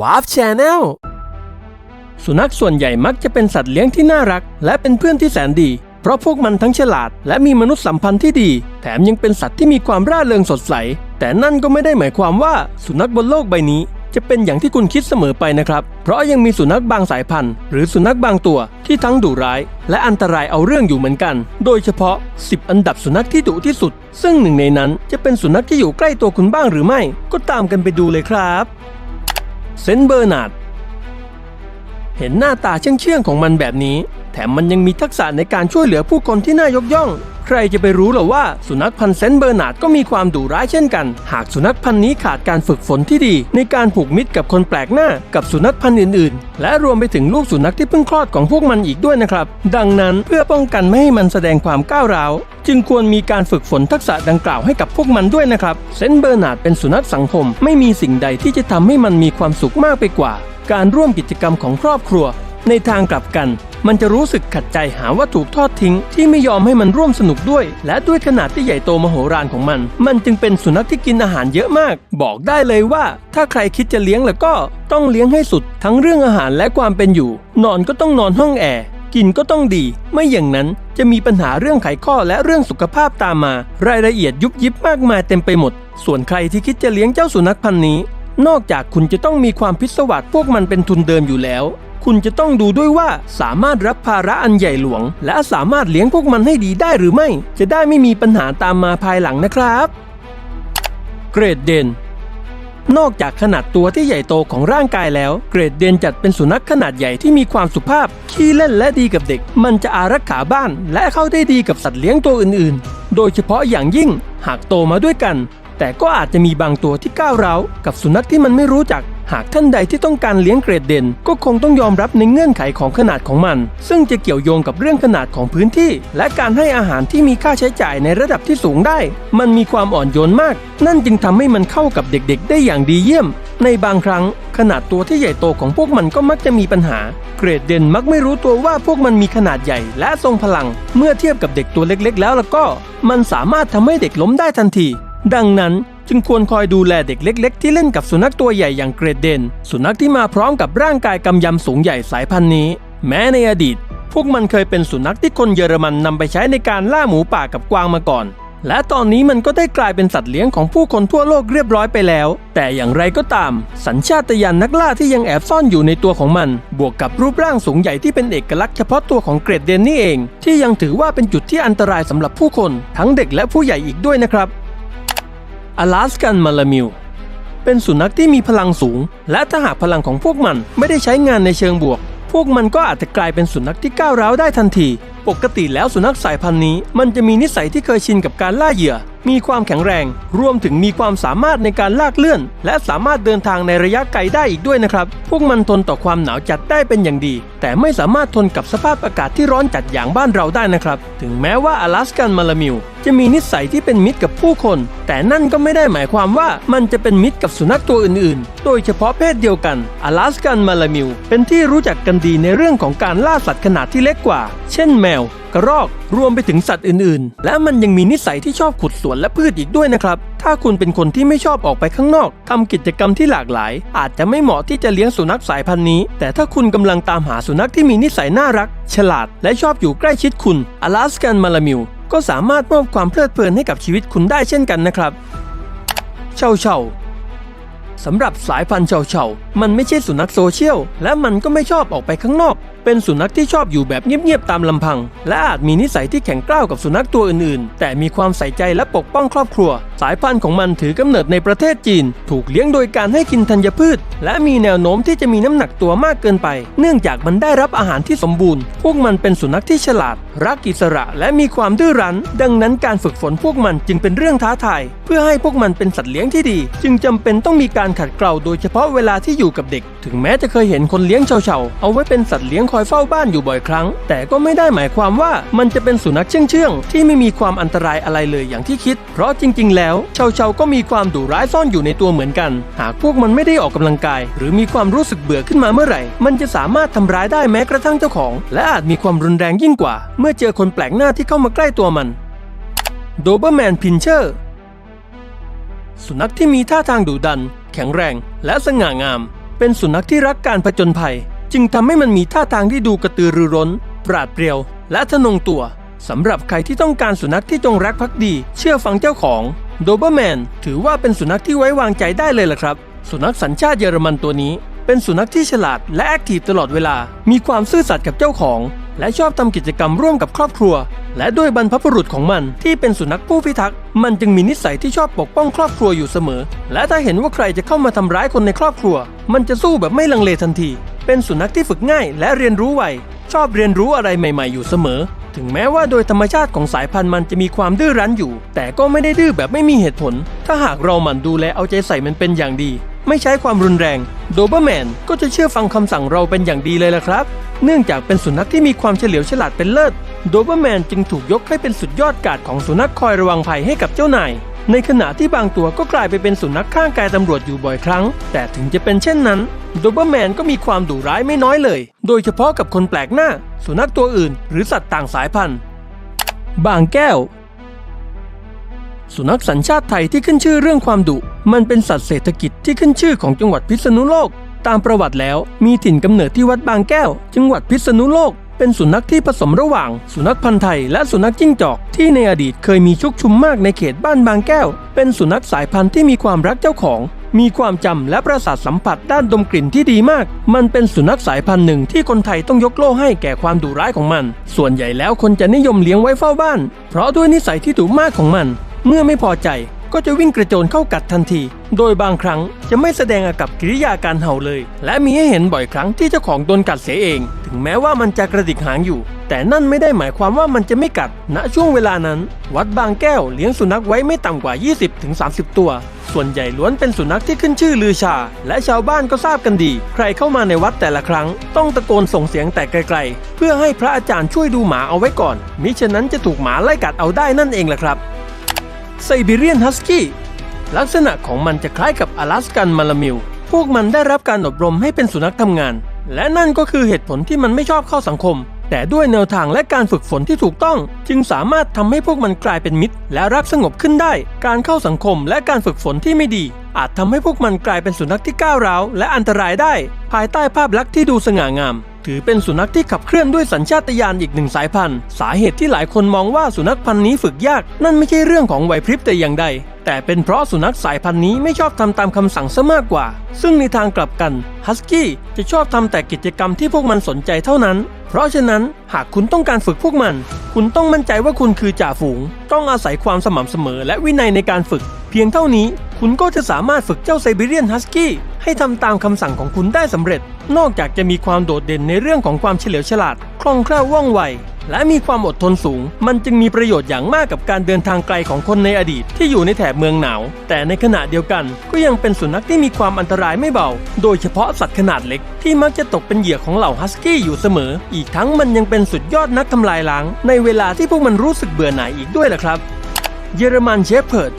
วาร์ฟแชนแนลสุนัขส่วนใหญ่มักจะเป็นสัตว์เลี้ยงที่น่ารัก และเป็นเพื่อนที่แสนดี เพราะพวกมันทั้งฉลาด และมีมนุษยสัมพันธ์ที่ดี แถมยังเป็นสัตว์ที่มีความร่าเริงสดใส แต่นั่นก็ไม่ได้หมายความว่าสุนัขบนโลกใบนี้ จะเป็นอย่างที่คุณคิดเสมอไปนะครับ เพราะยังมีสุนัขบางสายพันธุ์ หรือสุนัขบางตัวที่ทั้งดุร้าย และอันตรายเอาเรื่องอยู่เหมือนกัน โดยเฉพาะ 10 อันดับสุนัขที่ดุที่สุด ซึ่งหนึ่งในนั้นจะเป็นสุนัขที่อยู่ใกล้ตัวคุณบ้างหรือไม่ ก็ตามกันไปดูเลยครับ เซนเบอร์นาร์ดเห็นหน้าตาเชื่องๆของมันแบบนี้ แถมมันยังมีทักษะในการช่วยเหลือผู้คนที่น่ายกย่อง ใครจะไปรู้หรอว่าสุนัขพันธุ์เซนเบอร์นาร์ดก็มีความดุร้ายเช่นกัน หากสุนัขพันธุ์นี้ขาดการฝึกฝนที่ดี ในการผูกมิตรกับคนแปลกหน้ากับสุนัขพันธุ์อื่นๆ และรวมไปถึงลูกสุนัขที่เพิ่งคลอดของพวกมันอีกด้วยนะครับ ดังนั้นเพื่อป้องกันไม่ให้มันแสดงความก้าวร้าวจึงควรมีการฝึกฝนทักษะดังกล่าวให้กับพวกมันด้วยนะครับ เซนเบอร์นาร์ดเป็นสุนัขสังคม ไม่มีสิ่งใดที่จะทำให้มันมีความสุขมากไปกว่า การร่วมกิจกรรมของครอบครัว ในทางกลับกัน มันจะรู้สึกขัดใจหาว่าถูกทอดทิ้ง ที่ไม่ยอมให้มันร่วมสนุกด้วย และด้วยขนาดที่ใหญ่โตมโหฬารของมัน มันจึงเป็นสุนัขที่กินอาหารเยอะมาก บอกได้เลยว่า ถ้าใครคิดจะเลี้ยงแล้วก็ต้องเลี้ยงให้สุด ทั้งเรื่องอาหารและความเป็นอยู่ นอนก็ต้องนอนห้องแอร์กินก็ต้องดี ไม่อย่างนั้นจะมีปัญหาเรื่องไขข้อและเรื่องสุขภาพตามมา รายละเอียดยุบยิบมากมายเต็มไปหมด ส่วนใครที่คิดจะเลี้ยงเจ้าสุนัขพันธุ์นี้ นอกจากคุณจะต้องมีความพิศวาสพวกมันเป็นทุนเดิมอยู่แล้ว คุณจะต้องดูด้วยว่าสามารถรับภาระอันใหญ่หลวง และสามารถเลี้ยงพวกมันให้ดีได้หรือไม่ จะได้ไม่มีปัญหาตามมาภายหลังนะครับ เกรดเดนนอกจากขนาดตัวที่ใหญ่โตของร่างกายแล้ว เกรดเดนจัดเป็นสุนัขขนาดใหญ่ที่มีความสุภาพ ขี้เล่นและดีกับเด็ก มันจะอารักขาบ้านและเข้าได้ดีกับสัตว์เลี้ยงตัวอื่นๆ โดยเฉพาะอย่างยิ่งหากโตมาด้วยกัน แต่ก็อาจจะมีบางตัวที่ก้าวร้าวกับสุนัขที่มันไม่รู้จัก หากท่านใดที่ต้องการเลี้ยงเกรดเด่น ก็คงต้องยอมรับในเงื่อนไขของขนาดของมัน ซึ่งจะเกี่ยวโยงกับเรื่องขนาดของพื้นที่ และการให้อาหารที่มีค่าใช้จ่ายในระดับที่สูงได้ มันมีความอ่อนโยนมาก นั่นจึงทำให้มันเข้ากับเด็กๆ ได้อย่างดีเยี่ยม ในบางครั้ง ขนาดตัวที่ใหญ่โตของพวกมันก็มักจะมีปัญหา เกรดเด่นมักไม่รู้ตัวว่าพวกมันมีขนาดใหญ่และทรงพลัง เมื่อเทียบกับเด็กตัวเล็ก ๆ แล้วแล้วก็ มันสามารถทำให้เด็กล้มได้ทันที ดังนั้นจึงควรคอยดูแลเด็กเล็ก ๆ ที่เล่นกับสุนัขตัวใหญ่อย่างเกรดเดน สุนัขที่มาพร้อมกับร่างกายกำยำสูงใหญ่สายพันธุ์นี้ แม้ในอดีต พวกมันเคยเป็นสุนัขที่คนเยอรมันนำไปใช้ในการล่าหมูป่ากับกวางมาก่อน และตอนนี้มันก็ได้กลายเป็นสัตว์เลี้ยงของผู้คนทั่วโลกเรียบร้อยไปแล้ว แต่อย่างไรก็ตาม สัญชาตญาณนักล่าที่ยังแอบซ่อนอยู่ในตัวของมัน บวกกับรูปร่างสูงใหญ่ที่เป็นเอกลักษณ์เฉพาะตัวของเกรดเดนนี่เอง ที่ยังถือว่าเป็นจุดที่อันตรายสำหรับผู้คน ทั้งเด็กและผู้ใหญ่อีกด้วยนะครับ อลาสกันมาลามิว เป็นสุนัขที่มีพลังสูง และถ้าหากพลังของพวกมันไม่ได้ใช้งานในเชิงบวก พวกมันก็อาจจะกลายเป็นสุนัขที่ก้าวร้าวได้ทันที ปกติแล้วสุนัขสายพันธุ์นี้ มันจะมีนิสัยที่เคยชินกับการล่าเหยื่อ มีความแข็งแรง รวมถึงมีความสามารถในการลากเลื่อน และสามารถเดินทางในระยะไกลได้อีกด้วยนะครับ พวกมันทนต่อความหนาวจัดได้เป็นอย่างดี แต่ไม่สามารถทนกับสภาพอากาศที่ร้อนจัดอย่างบ้านเราได้นะครับ ถึงแม้ว่าอลาสกันมาลามิว จะมีนิสัยที่เป็นมิตรกับผู้คน แต่นั่นก็ไม่ได้หมายความว่ามันจะเป็นมิตรกับสุนัขตัวอื่นๆ โดยเฉพาะเพศเดียวกันอลาสกันมาลามิว เป็นที่รู้จักกันดีในเรื่องของการล่าสัตว์ขนาดที่เล็กกว่า เช่นแมว กระรอกรวมไปถึงสัตว์อื่นๆ และมันยังมีนิสัยที่ชอบขุดสวนและพืชอีกด้วยนะครับ ถ้าคุณเป็นคนที่ไม่ชอบออกไปข้างนอกทำกิจกรรมที่หลากหลาย อาจจะไม่เหมาะที่จะเลี้ยงสุนัขสายพันธุ์นี้ แต่ถ้าคุณกำลังตามหาสุนัขที่มีนิสัยน่ารัก ฉลาด และชอบอยู่ใกล้ชิดคุณอลาสกันมาลามิว ก็สามารถมอบความเพลิดเพลินให้กับชีวิตคุณได้เช่นกันนะครับ เช่าเช่าสำหรับสายพันธุ์เช่าเช่ามันไม่ใช่สุนัขโซเชียล และมันก็ไม่ชอบออกไปข้างนอก เป็นสุนัขที่ชอบอยู่แบบเงียบๆตามลำพัง และอาจมีนิสัยที่แข็งกร้าวกับสุนัขตัวอื่นๆ แต่มีความใส่ใจและปกป้องครอบครัว สายพันธุ์ของมันถือกำเนิดในประเทศจีน ถูกเลี้ยงโดยการให้กินธัญพืช และมีแนวโน้มที่จะมีน้ำหนักตัวมากเกินไป เนื่องจากมันได้รับอาหารที่สมบูรณ์ พวกมันเป็นสุนัขที่ฉลาด รักอิสระและมีความดื้อรั้น ดังนั้นการฝึกฝนพวกมันจึงเป็นเรื่องท้าทาย เพื่อให้พวกมันเป็นสัตว์เลี้ยงที่ดี จึงจำเป็นต้องมีการขัดเกลาโดยเฉพาะเวลาที่อยู่กับเด็ก ถึงแม้จะเคยเห็นคนเลี้ยงเฉาๆเอาไว้เป็นสัตว์เลี้ยงคอยเฝ้าบ้านอยู่บ่อยครั้ง แต่ก็ไม่ได้หมายความว่ามันจะเป็นสุนัขเชื่องๆที่ไม่มีความอันตรายอะไรเลยอย่างที่คิด เพราะจริง ๆ แล้วเฉาๆก็มีความดุร้ายซ่อนอยู่ในตัวเหมือนกัน หากพวกมันไม่ได้ออกกำลังกาย หรือมีความรู้สึกเบื่อขึ้นมาเมื่อไหร่ มันจะสามารถทำร้ายได้แม้กระทั่งเจ้าของ และอาจมีความรุนแรงยิ่งกว่า เมื่อเจอคนแปลกหน้าที่เข้ามาใกล้ตัวมันโดเบอร์แมนพินเชอร์สุนัขที่มีท่าทางดุดัน แข็งแรง และสง่างาม เป็นสุนัขที่รักการผจญภัย จึงทำให้มันมีท่าทางที่ดูกระตือรือร้น ปราดเปรียว และทะนงตัวสำหรับใครที่ต้องการสุนัขที่จงรักภักดี เชื่อฟังเจ้าของโดเบอร์แมนถือว่าเป็นสุนัขที่ไว้วางใจได้เลยล่ะครับ สุนัขสัญชาติเยอรมันตัวนี้ เป็นสุนัขที่ฉลาดและแอคทีฟตลอดเวลา มีความซื่อสัตย์กับเจ้าของ และชอบทำกิจกรรมร่วมกับครอบครัว และด้วยบรรพบุรุษของมันที่เป็นสุนัขผู้พิทักษ์มันจึงมีนิสัยที่ชอบปกป้องครอบครัวอยู่เสมอ และถ้าเห็นว่าใครจะเข้ามาทำร้ายคนในครอบครัว มันจะสู้แบบไม่ลังเลทันที เป็นสุนัขที่ฝึกง่ายและเรียนรู้ไว ชอบเรียนรู้อะไรใหม่ ๆ อยู่เสมอ ถึงแม้ว่าโดยธรรมชาติของสายพันธุ์มันจะมีความดื้อรั้นอยู่ แต่ก็ไม่ได้ดื้อแบบไม่มีเหตุผล ถ้าหากเราหมั่นดูแลเอาใจใส่มันเป็นอย่างดี ไม่ใช้ความรุนแรง โดเบอร์แมนก็จะเชื่อฟังคำสั่งเราเป็นอย่างดีเลยล่ะครับ เนื่องจากเป็นสุนัขที่มีความเฉลียวฉลาดเป็นเลิศ โดเบอร์แมนจึงถูกยกให้เป็นสุดยอดกาดของสุนัขคอยระวังภัยให้กับเจ้านาย ในขณะที่บางตัวก็กลายไปเป็นสุนัขข้างกายตำรวจอยู่บ่อยครั้ง แต่ถึงจะเป็นเช่นนั้นโดเบอร์แมนก็มีความดุร้ายไม่น้อยเลย โดยเฉพาะกับคนแปลกหน้า สุนัขตัวอื่น หรือสัตว์ต่างสายพันธุ์ บางแก้ว สุนัขสัญชาติไทยที่ขึ้นชื่อเรื่องความดุ มันเป็นสัตว์เศรษฐกิจที่ขึ้นชื่อของจังหวัดพิษณุโลก ตามประวัติแล้วมีถิ่นกำเนิดที่วัดบางแก้ว จังหวัดพิษณุโลก เป็นสุนัขที่ผสมระหว่าง สุนัขพันธุ์ไทยและสุนัขจิ้งจอก ที่ในอดีตเคยมีชุกชุมมากในเขตบ้านบางแก้ว เป็นสุนัขสายพันธุ์ที่มีความรักเจ้าของ มีความจำและประสาทสัมผัสด้านดมกลิ่นที่ดีมาก มันเป็นสุนัขสายพันธุ์หนึ่งที่คนไทยต้องยกโล่ให้แก่ความดุร้ายของมัน ส่วนใหญ่แล้วคนจะนิยมเลี้ยงไว้เฝ้าบ้าน เพราะด้วยนิสัยที่ดุมากของมัน เมื่อไม่พอใจ ก็จะวิ่งกระโจนเข้ากัดทันที โดยบางครั้งจะไม่แสดงอากับกิริยาการเห่าเลย และมีให้เห็นบ่อยครั้งที่เจ้าของโดนกัดเสียเอง ถึงแม้ว่ามันจะกระดิกหางอยู่ แต่นั่นไม่ได้หมายความว่ามันจะไม่กัด ณ ช่วงเวลานั้น วัดบางแก้วเลี้ยงสุนัขไว้ไม่ต่ำกว่า 20-30 ตัว ส่วนใหญ่ล้วนเป็นสุนัขที่ขึ้นชื่อลือชา และชาวบ้านก็ทราบกันดี ใครเข้ามาในวัดแต่ละครั้ง ต้องตะโกนส่งเสียงแต่ไกลๆ เพื่อให้พระอาจารย์ช่วยดูหมาเอาไว้ก่อน มิฉะนั้นจะถูกหมาไล่กัดเอาได้นั่นเองแหละครับ ไซบีเรียนฮัสกี้ลักษณะของมันจะคล้ายกับอลาสกันมาลามิลพวกมันได้รับการอบรมให้เป็นสุนัขทำงาน และนั่นก็คือเหตุผลที่มันไม่ชอบเข้าสังคม แต่ด้วยแนวทางและการฝึกฝนที่ถูกต้อง จึงสามารถทำให้พวกมันกลายเป็นมิตร และรักสงบขึ้นได้ การเข้าสังคมและการฝึกฝนที่ไม่ดี อาจทำให้พวกมันกลายเป็นสุนัขที่ก้าวร้าวและอันตรายได้ ภายใต้ภาพลักษณ์ที่ดูสง่างาม ถือเป็นสุนัขที่ขับเคลื่อนด้วยสัญชาตญาณอีกหนึ่งสายพันธุ์ สาเหตุที่หลายคนมองว่าสุนัขพันธุ์นี้ฝึกยาก นั่นไม่ใช่เรื่องของไหวพริบแต่อย่างใด แต่เป็นเพราะสุนัขสายพันธุ์นี้ไม่ชอบทำตามคำสั่งซะมากกว่า ซึ่งในทางกลับกันฮัสกี้จะชอบทำแต่กิจกรรมที่พวกมันสนใจเท่านั้น เพราะฉะนั้นหากคุณต้องการฝึกพวกมัน คุณต้องมั่นใจว่าคุณคือจ่าฝูง ต้องอาศัยความสม่ำเสมอและวินัยในการฝึก เพียงเท่านี้ คุณก็จะสามารถฝึกเจ้าไซบีเรียนฮัสกี้ ให้ทำตามคำสั่งของคุณได้สำเร็จ นอกจากจะมีความโดดเด่นในเรื่องของความเฉลียวฉลาด คล่องแคล่วว่องไว และมีความอดทนสูง มันจึงมีประโยชน์อย่างมากกับการเดินทางไกลของคนในอดีตที่อยู่ในแถบเมืองหนาว แต่ในขณะเดียวกันก็ยังเป็นสุนัขที่มีความอันตรายไม่เบา โดยเฉพาะสัตว์ขนาดเล็กที่มักจะตกเป็นเหยื่อของเหล่าฮัสกี้อยู่เสมอ อีกทั้งมันยังเป็นสุดยอดนักทำลายล้าง ในเวลาที่พวกมันรู้สึกเบื่อหน่ายอีกด้วยล่ะครับ เยอรมันเชฟเพิร์ด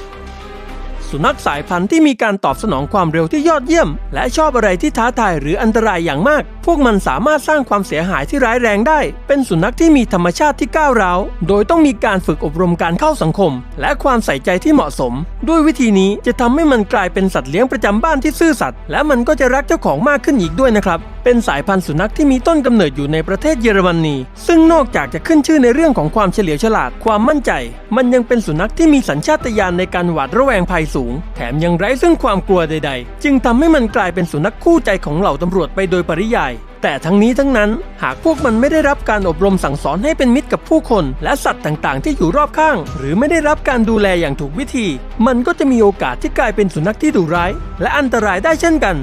สุนัขสายพันธุ์ที่มีการตอบสนองความเร็วที่ยอดเยี่ยม และชอบอะไรที่ท้าทายหรืออันตรายอย่างมาก พวกมันสามารถสร้างความเสียหายที่ร้ายแรงได้ เป็นสุนัขที่มีธรรมชาติที่ก้าวร้าว โดยต้องมีการฝึกอบรมการเข้าสังคม และความใส่ใจที่เหมาะสม ด้วยวิธีนี้จะทำให้มันกลายเป็นสัตว์เลี้ยงประจำบ้านที่ซื่อสัตย์และมันก็จะรักเจ้าของมากขึ้นอีกด้วยนะครับ เป็นสายพันธุ์สุนัขที่มีต้นกำเนิดอยู่ในประเทศเยอรมนี ซึ่งนอกจากจะขึ้นชื่อในเรื่องของความเฉลียวฉลาดความมั่นใจ มันยังเป็นสุนัขที่มีสัญชาตญาณในการหวาดระแวงภัยสูง แถมยังไร้ซึ่งความกลัวใด ๆ จึงทำให้มันกลายเป็นสุนัขคู่ใจของเหล่าตำรวจไปโดยปริยายแต่ทั้งนี้ทั้งนั้นหากพวกมันไม่ได้รับการอบรมสั่งสอนให้เป็นมิตรกับผู้คน และสัตว์ต่างๆ ที่อยู่รอบข้าง หรือไม่ได้รับการดูแลอย่างถูกวิธี มันก็จะมีโอกาสที่กลายเป็นสุนัขที่ดุร้าย และอันตรายได้เช่นกัน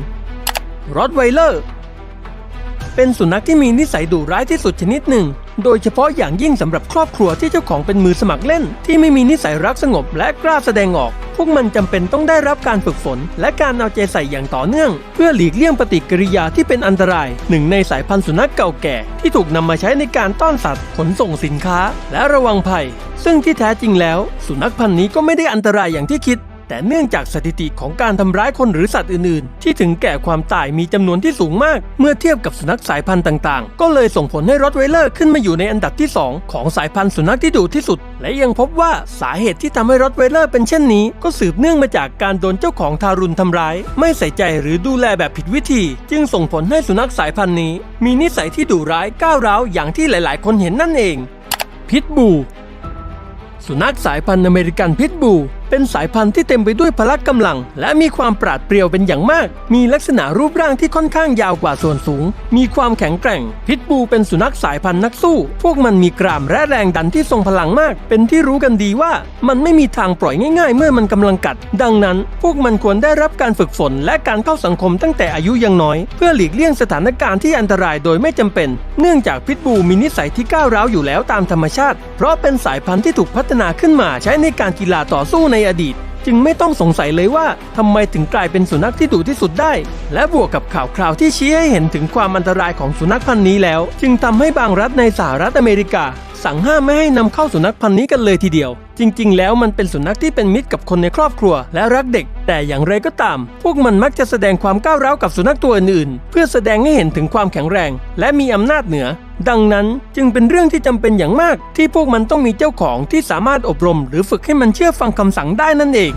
รอดไวเลอร์ เป็นสุนัขที่มีนิสัยดุร้ายที่สุดชนิดหนึ่ง โดยเฉพาะอย่างยิ่งสำหรับครอบครัวที่เจ้าของเป็นมือสมัครเล่น ที่ไม่มีนิสัยรักสงบและกล้าแสดงออก พวกมันจำเป็นต้องได้รับการฝึกฝน และการเอาใจใส่อย่างต่อเนื่อง เพื่อหลีกเลี่ยงปฏิกิริยาที่เป็นอันตราย หนึ่งในสายพันธุ์สุนัขเก่าแก่ ที่ถูกนำมาใช้ในการต้อนสัตว์ ขนส่งสินค้า และระวังภัย ซึ่งที่แท้จริงแล้ว สุนัขพันธุ์นี้ก็ไม่ได้อันตรายอย่างที่คิด แต่เนื่องจากสถิติของการทำร้ายคนหรือสัตว์อื่นๆ ที่ถึงแก่ความตายมีจำนวนที่สูงมาก เมื่อเทียบกับสุนัขสายพันธุ์ต่างๆ ก็เลยส่งผลให้รถไวเลอร์ขึ้นมาอยู่ในอันดับที่ 2 ของสายพันธุ์สุนัขที่ดุที่สุด และยังพบว่าสาเหตุที่ทำให้รถไวเลอร์เป็นเช่นนี้ ก็สืบเนื่องมาจากการโดนเจ้าของทารุณทำร้าย ไม่ใส่ใจหรือดูแลแบบผิดวิธี จึงส่งผลให้สุนัขสายพันธุ์นี้ มีนิสัยที่ดุร้ายก้าวร้าวอย่างที่หลาย ๆ คนเห็นนั่นเองพิทบูสุนัขสายพันธุ์อเมริกันพิทบู เป็นสายพันธุ์ที่เต็มไปด้วยพละกำลัง และมีความปราดเปรียวเป็นอย่างมาก มีลักษณะรูปร่างที่ค่อนข้างยาวกว่าส่วนสูง มีความแข็งแกร่ง พิทบูเป็นสุนัขสายพันธุ์นักสู้ พวกมันมีกรามและแรงดันที่ทรงพลังมาก เป็นที่รู้กันดีว่ามันไม่มีทางปล่อยง่าย ๆ เมื่อมันกำลังกัด ดังนั้น พวกมันควรได้รับการฝึกฝนและการเข้าสังคมตั้งแต่อายุยังน้อย เพื่อหลีกเลี่ยงสถานการณ์ที่อันตรายโดยไม่จำเป็น เนื่องจากพิทบูมีนิสัยที่ก้าวร้าวอยู่แล้วตามธรรมชาติ เพราะเป็นสายพันธุ์ที่ถูกพัฒนาขึ้นมาใช้ในการกีฬาต่อสู้ในอดีต จึงไม่ต้องสงสัยเลยว่าทำไมถึงกลายเป็นสุนัขที่ดุที่สุดได้ และบวกกับข่าวคราวที่ชี้ให้เห็นถึงความอันตรายของสุนัขพันธุ์นี้แล้ว จึงทำให้บางรัฐในสหรัฐอเมริกา สั่งห้ามไม่ให้นำเข้าสุนัขพันธุ์นี้กันเลยทีเดียว จริง ๆ แล้วมันเป็นสุนัขที่เป็นมิตรกับคนในครอบครัว และรักเด็ก แต่อย่างไรก็ตาม พวกมันมักจะแสดงความก้าวร้าวกับสุนัขตัวอื่นๆ เพื่อแสดงให้เห็นถึงความแข็งแรง และมีอำนาจเหนือ ดังนั้นจึงเป็นเรื่องที่จำเป็นอย่างมาก ที่พวกมันต้องมีเจ้าของที่สามารถอบรม หรือฝึกให้มันเชื่อฟังคำสั่งได้นั่นเอง